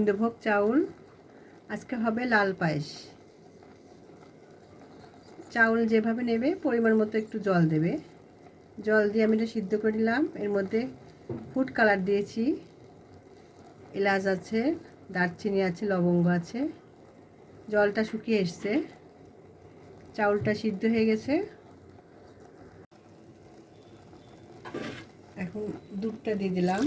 গোবিন্দভোগ চাউল, আজকে হবে লাল পায়েস। চাউল যেভাবে নেবে, পরিমাণ মতো একটু জল দেবে। জল দিয়ে আমি এটা সিদ্ধ করে নিলাম। এর মধ্যে ফুড কালার দিয়েছি। এলাচ আছে, দারচিনি আছে, লবঙ্গ আছে। জলটা শুকিয়ে এসছে। চাউলটা সিদ্ধ হয়ে গেছে। এখন দুধটা দিয়ে দিলাম।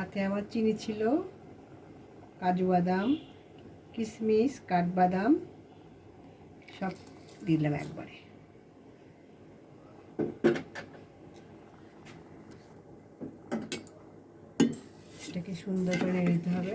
সাথে আমার চিনি ছিল, কাজু বাদাম কিশমিশ কাঠবাদাম, সব দিলাম একবারে। এটাকে সুন্দর করে নিতে হবে।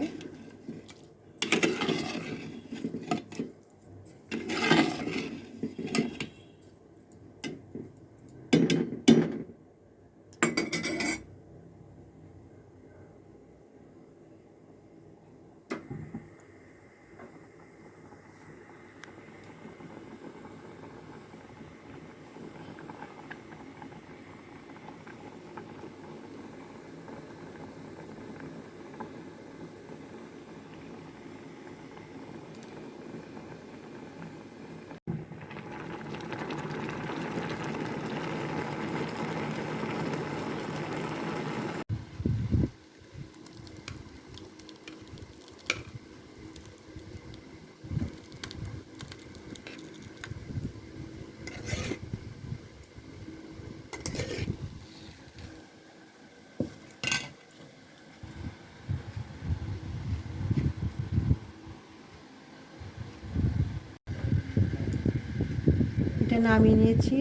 এটা নামিয়ে নিয়েছি।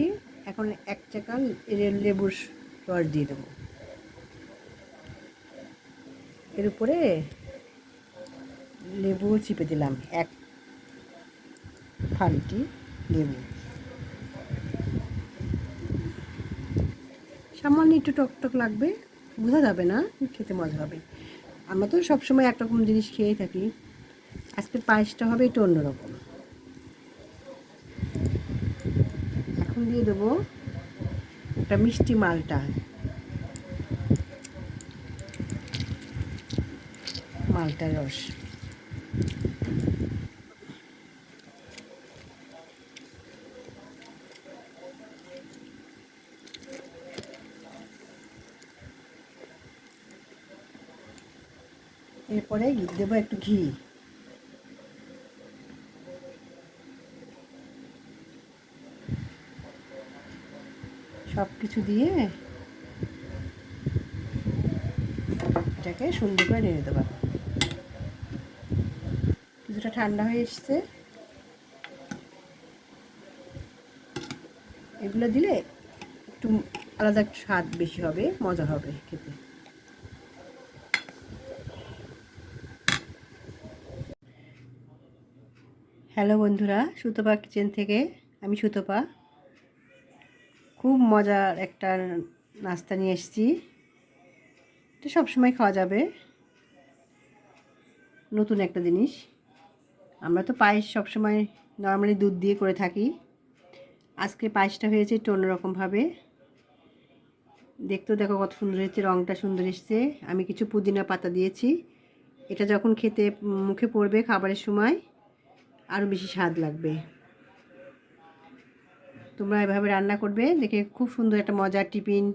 এখন এক চাকা লেবুর রস দিয়ে দেবো। এর উপরে লেবু চিপে দিলাম এক ফালটি লেবু। সামান্য একটু টকটক লাগবে, বোঝা যাবে না, খেতে মজা হবে। আমরা তো সবসময় একরকম জিনিস খেয়েই থাকি। আজকের পায়েসটা হবে একটু অন্যরকম। এখন দিয়ে দেবো একটা মিষ্টি মালটা। মালটা রস। এরপরে দেবো একটু ঘি। সব কিছু দিয়ে এটাকে সুন্দর করে নেড়ে দেবো। কিছুটা ঠান্ডা হয়ে এসছে। এগুলো দিলে একটু আলাদা স্বাদ বেশি হবে, মজা হবে খেতে। হ্যালো বন্ধুরা, সুতপা কিচেন থেকে আমি সুতপা। খুব মজার একটা নাস্তা নিয়ে এসেছি। এটা সবসময় খাওয়া যাবে। নতুন একটা জিনিস। আমরা তো পায়েস সবসময় নর্মালি দুধ দিয়ে করে থাকি। আজকে পায়েসটা হয়েছে একটু অন্যরকমভাবে দেখতেও দেখো কত সুন্দর হয়েছে রঙটা সুন্দর এসছে। আমি কিছু পুদিনা পাতা দিয়েছি। এটা যখন খেতে মুখে পড়বে খাবারের সময় আরও বেশি স্বাদ লাগবে। তোমরা এভাবে রান্না করবে। দেখে খুব সুন্দর একটা মজার টিফিন।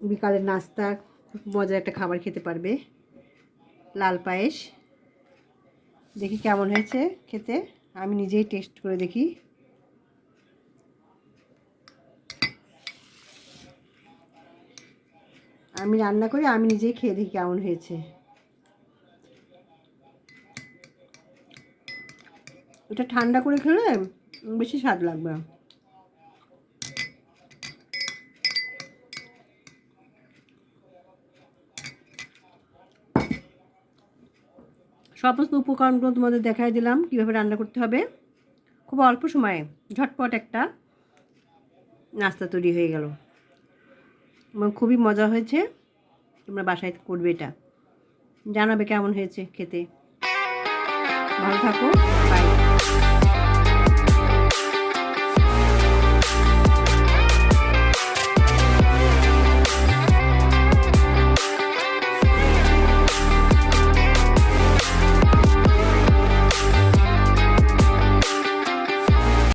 বিকালের নাস্তা, খুব মজার একটা খাবার খেতে পারবে। লাল পায়েস। দেখি কেমন হয়েছে খেতে। আমি নিজেই টেস্ট করে দেখি। আমি রান্না করে, আমি নিজেই খেয়ে দেখি কেমন হয়েছে। এটা ঠান্ডা করে খেলে বেশি স্বাদ লাগবে। সমস্ত উপকরণগুলো তোমাদের দেখাই দিলাম, কীভাবে রান্না করতে হবে। খুব অল্প সময়ে ঝটপট একটা নাস্তা তৈরি হয়ে গেল। এবং খুবই মজা হয়েছে, তোমরা বাসায় করবে এটা। জানাবে কেমন হয়েছে খেতে। ভালো থাকো বাই